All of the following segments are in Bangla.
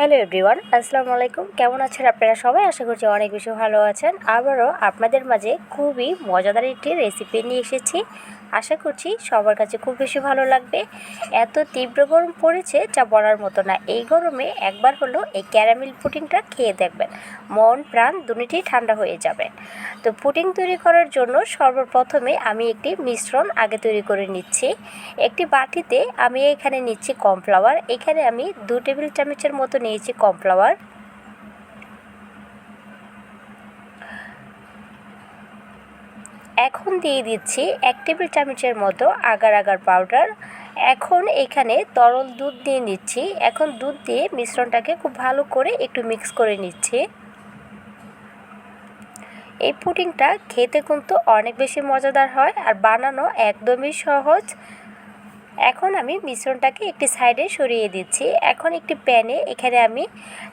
হ্যালো এভরিওয়ান, আসসালামু আলাইকুম। কেমন আছেন আপনারা সবাই? আশা করছি অনেক বেশি ভালো আছেন। আবারও আপনাদের মাঝে খুবই মজাদার একটি রেসিপি নিয়ে এসেছি। আশা করছি সবার কাছে খুব বেশি ভালো লাগবে। এত তীব্র গরম পড়েছে, যা বলার মতো না। এই গরমে একবার হলো এই ক্যারামেল পুডিংটা খেয়ে দেখবেন। মন, প্রাণ দুটিই ঠান্ডা হয়ে যাবে। তো পুডিং তৈরি করার জন্য সর্বপ্রথমে আমি একটি মিশ্রণ আগে তৈরি করে নিচ্ছি। একটি বাটিতে আমি এখানে নিচ্ছি কর্নফ্লাওয়ার। এখানে আমি দু টেবিল চামচের মতো নিয়েছি কর্নফ্লাওয়ার। এখন দিয়ে দিচ্ছি এক টেবিল চামচের মতো আগার আগার পাউডার। এখন এখানে তরল দুধ দিয়ে নিচ্ছি। এখন দুধ দিয়ে মিশ্রণটাকে খুব ভালো করে একটু মিক্স করে নিচ্ছি। এই পুডিংটা খেতে কিন্তু অনেক বেশি মজাদার হয় আর বানানো একদমই সহজ। এখন আমি মিশ্রণটাকে একটি সাইডে সরিয়ে দিচ্ছি। এখন একটি প্যানে এখানে আমি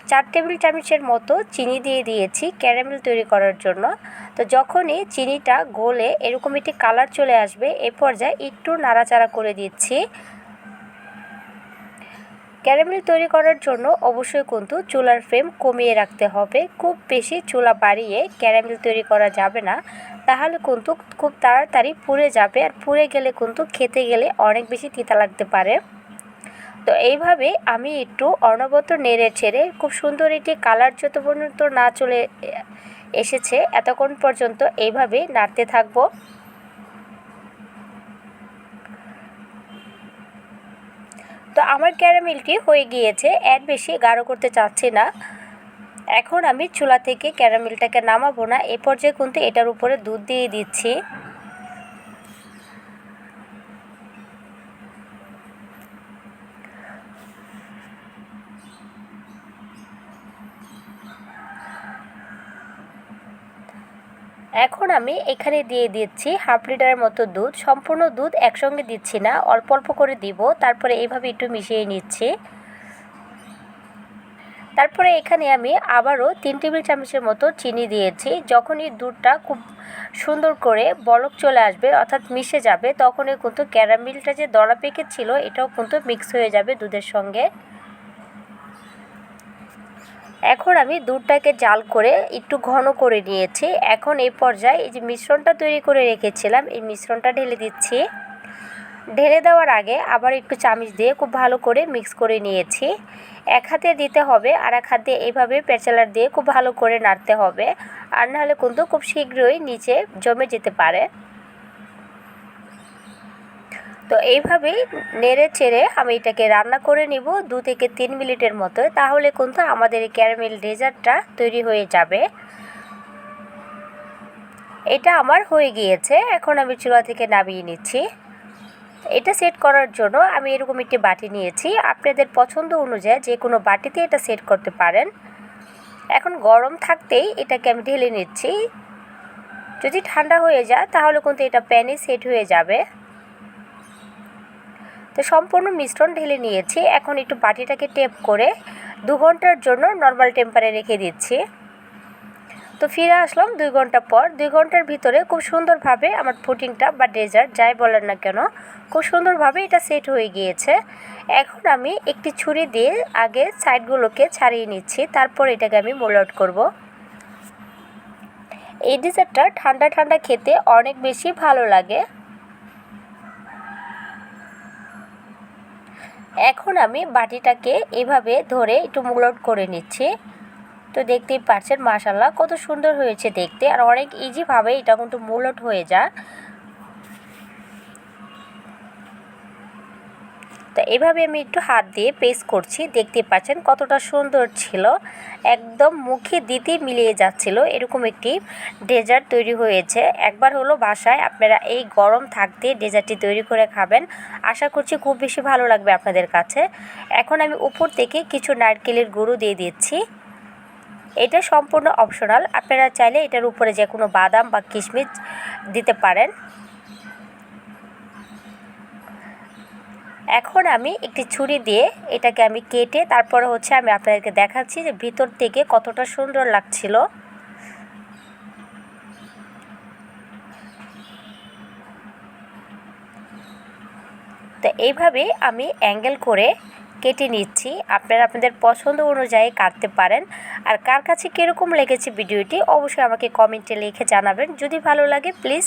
চার টেবিল চামচের মতো চিনি দিয়ে দিয়েছি ক্যারামেল তৈরি করার জন্য। তো যখনই চিনিটা গলে এরকম একটি কালার চলে আসবে, এ পর্যায়ে একটু নাড়াচাড়া করে দিচ্ছি। ক্যারামেল তৈরি করার জন্য অবশ্যই কিন্তু চুলার ফ্লেম কমিয়ে রাখতে হবে। খুব বেশি চুলা বাড়িয়ে ক্যারামেল তৈরি করা যাবে না। তাহলে কিন্তু খুব তাড়াতাড়ি পুড়ে যাবে আর পুড়ে গেলে কিন্তু খেতে গেলে অনেক বেশি তিতা লাগতে পারে। তো এইভাবে আমি একটু অনবত নেড়ে ছেড়ে খুব সুন্দর একটি কালার যত পর্যন্ত না চলে এসেছে, এতক্ষণ পর্যন্ত এইভাবে নাড়তে থাকব। আমার ক্যারামেলটি হয়ে গিয়েছে, এর বেশি গাঢ় করতে চাচ্ছি না। এখন আমি চুলা থেকে ক্যারামেলটাকে নামাবো না, এ পর্যায়ে কিন্তু এটার উপরে দুধ দিয়ে দিচ্ছি। এখন আমি এখানে দিয়ে দিচ্ছি হাফ লিটারের মতো দুধ। সম্পূর্ণ দুধ একসঙ্গে দিচ্ছি না, অল্প অল্প করে দিব। তারপরে এইভাবে একটু মিশিয়ে নিচ্ছি। তারপরে এখানে আমি আবারও তিন টেবিল চামচের মতো চিনি দিয়েছি। যখনই দুধটা খুব সুন্দর করে বলক চলে আসবে, অর্থাৎ মিশে যাবে, তখনই কিন্তু ক্যারামেলটা যে দলা পেকে ছিল, এটাও কিন্তু মিক্স হয়ে যাবে দুধের সঙ্গে। এখন আমি দুধটাকে জাল করে একটু ঘন করে নিয়েছি। এখন এই পর্যায়ে এই যে মিশ্রণটা তৈরি করে রেখেছিলাম, এই মিশ্রণটা ঢেলে দিচ্ছি। ঢেলে দেওয়ার আগে আবার একটু চামিচ দিয়ে খুব ভালো করে মিক্স করে নিয়েছি। এক হাতে দিতে হবে, আর এক হাতে এইভাবে পেঁচালার দিয়ে খুব ভালো করে নাড়তে হবে। আর নাহলে কিন্তু খুব শীঘ্রই নিচে জমে যেতে পারে। তো এইভাবেই নেড়ে চেড়ে আমি এটাকে রান্না করে নিব দু থেকে তিন মিনিটের মতো, তাহলে কিন্তু আমাদের এই ক্যারামেল ডেজার্টটা তৈরি হয়ে যাবে। এটা আমার হয়ে গিয়েছে, এখন আমি চুলা থেকে নামিয়ে নিচ্ছি। এটা সেট করার জন্য আমি এরকম একটি বাটি নিয়েছি, আপনাদের পছন্দ অনুযায়ী যে কোনো বাটিতে এটা সেট করতে পারেন। এখন গরম থাকতেই এটাকে আমি ঢেলে নিচ্ছি। যদি ঠান্ডা হয়ে যায় তাহলে কিন্তু এটা প্যানে সেট হয়ে যাবে। তো সম্পূর্ণ মিশ্রণ ঢেলে নিয়েছি। এখন একটু বাটিটাকে টেপ করে দু ঘণ্টার জন্য নর্মাল টেম্পারে রেখে দিচ্ছি। তো ফিরে আসলাম দুই ঘণ্টা পর। দুই ঘণ্টার ভিতরে খুব সুন্দরভাবে আমার পুটিংটা বা ডেজার্ট যাই বলেন না কেন, খুব সুন্দরভাবে এটা সেট হয়ে গিয়েছে। এখন আমি একটি ছুরি দিয়ে আগে সাইডগুলোকে ছাড়িয়ে নিচ্ছি। তারপর এটাকে আমি মোল আউট করব। এই ডেজার্টটা ঠান্ডা ঠান্ডা খেতে অনেক বেশি ভালো লাগে। এখন আমি বাটিটাকে এভাবে ধরে একটু মুলট করে নিচ্ছি। তো দেখতেই পাচ্ছেন মাশাল্লাহ কত সুন্দর হয়েছে দেখতে। আর অনেক ইজিভাবে এটা কিন্তু মুলট হয়ে যায়। তো এভাবে আমি একটু হাত দিয়ে পেস্ট করছি। দেখতে পাচ্ছেন কতটা সুন্দর ছিল। একদম মুখে দিতে মিলিয়ে যাচ্ছিল। এরকম একটি ডেজার্ট তৈরি হয়েছে। একবার হলো বাসায়। আপনারা এই গরম থাকতে ডেজার্টটি তৈরি করে খাবেন। আশা করছি খুব বেশি ভালো লাগবে আপনাদের কাছে। এখন আমি উপর থেকে কিছু নারকেলের গুঁড়ো দিয়ে দিচ্ছি। এটা সম্পূর্ণ অপশনাল আপনারা চাইলে এটার উপরে যে কোনো বাদাম বা কিশমিশ দিতে পারেন। এখন আমি একটি ছুরি দিয়ে এটাকে আমি কেটে তারপরে হচ্ছে আমি আপনাদেরকে দেখাচ্ছি যে ভিতর থেকে কতটা সুন্দর লাগছিল। তো এইভাবে আমি অ্যাঙ্গেল করে কেটে নিচ্ছি। আপনারা আপনাদের পছন্দ অনুযায়ী কাটতে পারেন। আর কার কাছে কীরকম লেগেছে ভিডিওটি অবশ্যই আমাকে কমেন্টে লিখে জানাবেন। যদি ভালো লাগে প্লিজ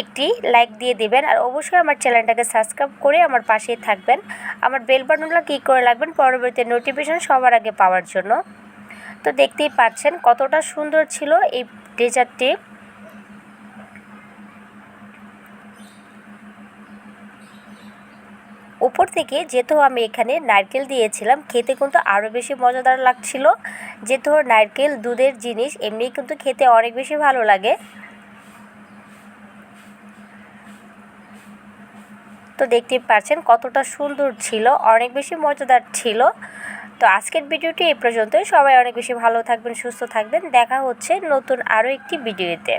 একটি লাইক দিয়ে দেবেন। আর অবশ্যই আমার চ্যানেলটাকে সাবস্ক্রাইব করে আমার পাশেই থাকবেন। আমার বেল বাটনটা ক্লিক করে রাখবেন পরবর্তী নোটিফিকেশন সবার আগে পাওয়ার জন্য। তো দেখতেই পাচ্ছেন কতটা সুন্দর ছিল এই ডেজার্টটি। উপর থেকে যেহেতু আমি এখানে নারকেল দিয়েছিলাম, খেতে কিন্তু আরও বেশি মজাদার লাগছিল। যেহেতু নারকেল, দুধের জিনিস, এমনিই কিন্তু খেতে অনেক বেশি ভালো লাগে। তো দেখতেই পাচ্ছেন কতটা সুন্দর ছিল, অনেক বেশি মজাদার ছিল। তো আজকের ভিডিওটি এই পর্যন্তই। সবাই অনেক বেশি ভালো থাকবেন, সুস্থ থাকবেন। দেখা হচ্ছে নতুন আরও একটি ভিডিওতে।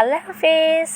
আল্লাহ হাফেজ।